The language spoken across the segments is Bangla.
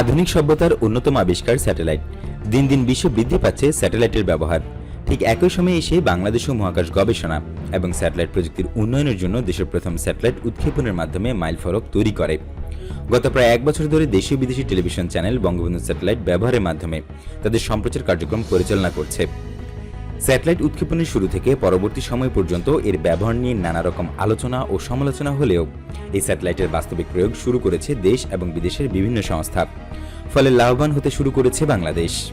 আধুনিক সভ্যতার অন্যতম আবিষ্কার স্যাটেলাইট। দিন দিন বিশ্ব বৃদ্ধি পাচ্ছে স্যাটেলাইটের ব্যবহার। ঠিক একই সময়ে এসে বাংলাদেশ ও মহাকাশ গবেষণা এবং স্যাটেলাইট প্রযুক্তির উন্নয়নের জন্য দেশের প্রথম স্যাটেলাইট উৎক্ষেপণের মাধ্যমে মাইল ফলক তৈরি করে। গত প্রায় এক বছর ধরে দেশীয় বিদেশি টেলিভিশন চ্যানেল বঙ্গবন্ধু স্যাটেলাইট ব্যবহারের মাধ্যমে তাদের সম্প্রচার কার্যক্রম পরিচালনা করছে। স্যাটেলাইট উৎক্ষেপণের শুরু থেকে পরবর্তী সময় পর্যন্ত এর ব্যবহার নিয়ে নানা রকম আলোচনা ও সমালোচনা হলেও এই স্যাটেলাইটের বাস্তবিক প্রয়োগ শুরু করেছে দেশ এবং বিদেশের বিভিন্ন সংস্থা। ফলে লাভবান হতে শুরু করেছে বাংলাদেশ।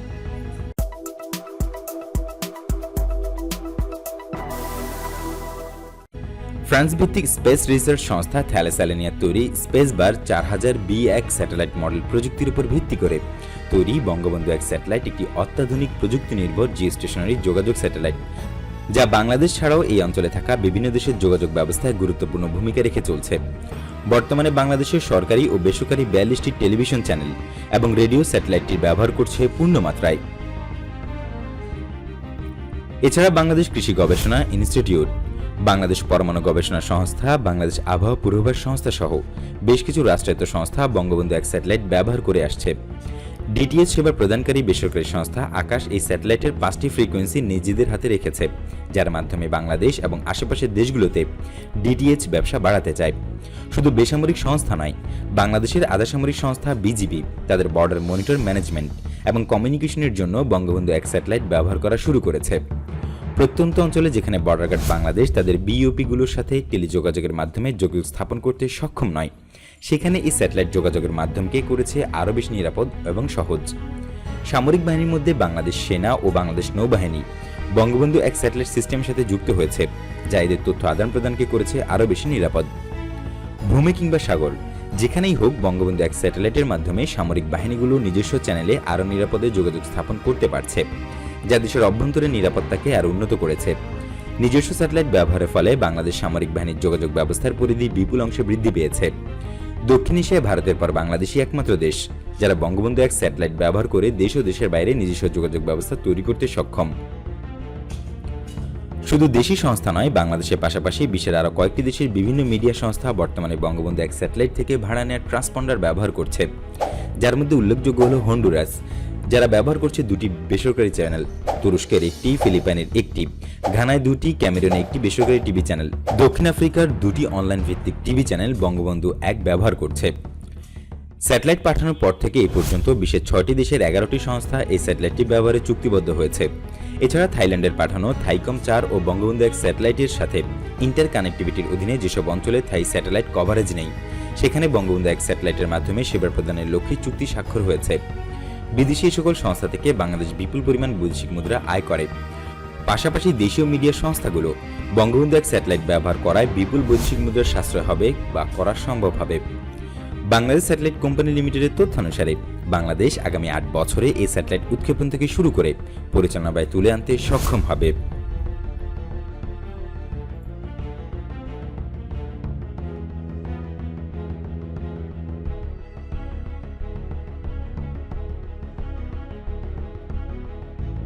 ফ্রান্স ভিত্তিক স্পেস রিসার্চ সংস্থা থ্যালেসালেনিয়ার তৈরি স্পেস বার চার হাজার বি এক স্যাটেলাইট মডেল প্রযুক্তির উপর ভিত্তি করে। তৈরি বঙ্গবন্ধু এক স্যাটেলাইট একটি অত্যাধুনিক প্রযুক্তি নির্ভর জিও স্টেশনারি যোগাযোগ স্যাটেলাইট, যা বাংলাদেশ ছাড়াও এই অঞ্চলে থাকা বিভিন্ন দেশের যোগাযোগ ব্যবস্থায় গুরুত্বপূর্ণ ভূমিকা রেখে চলছে। বর্তমানে বাংলাদেশের সরকারি ও বেসরকারি বিয়াল্লিশটি টেলিভিশন চ্যানেল এবং রেডিও স্যাটেলাইটটির ব্যবহার করছে পূর্ণ মাত্রায় এছাড়া বাংলাদেশ কৃষি গবেষণা ইনস্টিটিউট বাংলাদেশ পরমাণু গবেষণা সংস্থা, বাংলাদেশ আবহাওয়া পূর্বাভাস সংস্থা সহ বেশ কিছু রাষ্ট্রায়ত্ত সংস্থা বঙ্গবন্ধু এক স্যাটেলাইট ব্যবহার করে আসছে। ডিটিএস সেবা প্রদানকারী বেসরকারি সংস্থা আকাশ এই স্যাটেলাইটের পাঁচটি ফ্রিকোয়েন্সি নিজেদের হাতে রেখেছে, যার মাধ্যমে বাংলাদেশ এবং আশেপাশের দেশগুলোতে ডিটিএইচ ব্যবসা বাড়াতে চায়। শুধু বেসামরিক সংস্থা নয়, বাংলাদেশের আধাসামরিক সংস্থা বিজিবি, তাদের বর্ডার মনিটর ম্যানেজমেন্ট এবং কমিউনিকেশনের জন্য বঙ্গবন্ধু এক স্যাটেলাইট ব্যবহার করা শুরু করেছে। প্রত্যন্ত অঞ্চলে যেখানে বর্ডার গার্ড বাংলাদেশ, তাদের বিওপিগুলোর সাথে টেলিযোগাযোগের মাধ্যমে যোগাযোগ স্থাপন করতে সক্ষম নয়। সেখানে এই স্যাটেলাইট যোগাযোগের মাধ্যমকে করেছে আরও বেশি নিরাপদ এবং সহজ। সামরিক বাহিনীর মধ্যে বাংলাদেশ সেনা ও বাংলাদেশ নৌবাহিনী বঙ্গবন্ধু এক স্যাটেলাইট সিস্টেমের সাথে যুক্ত হয়েছে, যা এদের তথ্য আদান প্রদানকে করেছে আরও বেশি নিরাপদ। ভূমি কিংবা সাগর, যেখানেই হোক বঙ্গবন্ধু এক স্যাটেলাইটের মাধ্যমে সামরিক বাহিনীগুলো নিজস্ব চ্যানেলে আরও নিরাপদে যোগাযোগ স্থাপন করতে পারছে। যা দেশের অভ্যন্তরীণ নিরাপত্তাকে আরও উন্নত করেছে। নিজস্ব স্যাটেলাইট ব্যবহারের ফলে বাংলাদেশ সামরিক বাহিনীর যোগাযোগ ব্যবস্থার পরিধি বিপুল অংশে বৃদ্ধি পেয়েছে। দক্ষিণ এশিয়ায় ভারতের পর বাংলাদেশই একমাত্র দেশ, যারা বঙ্গবন্ধু এক স্যাটেলাইট ব্যবহার করে দেশ ও দেশের বাইরে নিজস্ব যোগাযোগ ব্যবস্থা তৈরি করতে সক্ষম। শুধু দেশি সংস্থা নয়, বাংলাদেশের পাশাপাশি বিশ্বের আরও কয়েকটি দেশের বিভিন্ন মিডিয়া সংস্থা বর্তমানে বঙ্গবন্ধু এক স্যাটেলাইট থেকে ভাড়া নেওয়ার ট্রান্সপন্ডার ব্যবহার করছে। যার মধ্যে উল্লেখযোগ্য হল হন্ডুরাস যারা ব্যবহার করছে দুটি বেসরকারি চ্যানেল, তুরস্কের একটি, ফিলিপাইনের একটি। ঘানায় দুটি, ক্যামেরনে একটি বেসরকারি টিভি চ্যানেল। দক্ষিণ আফ্রিকার দুটি অনলাইন ভিত্তিক টিভি চ্যানেল বঙ্গবন্ধু এক ব্যবহার করছে। স্যাটেলাইট পাঠানোর পর থেকে এই পর্যন্ত বিশ্বের ছয়টি দেশের এগারোটি সংস্থা এই স্যাটেলাইটটি ব্যবহারে চুক্তিবদ্ধ হয়েছে। এছাড়া থাইল্যান্ডের পাঠানো থাইকম চার ও বঙ্গবন্ধু এক স্যাটেলাইটের সাথে ইন্টার কানেক্টিভিটির অধীনে যেসব অঞ্চলে থাই স্যাটেলাইট কভারেজ নেই, সেখানে বঙ্গবন্ধু এক স্যাটেলাইটের মাধ্যমে সেবা প্রদানের লক্ষ্যে চুক্তি স্বাক্ষর হয়েছে। বিদেশি এই সকল সংস্থা থেকে বাংলাদেশ বিপুল পরিমাণ বৈদেশিক মুদ্রা আয় করে। পাশাপাশি দেশীয় মিডিয়া সংস্থাগুলো বঙ্গবন্ধু এক স্যাটেলাইট ব্যবহার করায় বিপুল বৈদেশিক মুদ্রার সাশ্রয় হবে বা করা সম্ভব হবে। বাংলাদেশ স্যাটেলাইট কোম্পানি লিমিটেডের তথ্যানুসারে বাংলাদেশ আগামী আট বছরে এই স্যাটেলাইট উৎক্ষেপণ থেকে শুরু করে পরিচালনা ব্যয় তুলে আনতে সক্ষম হবে।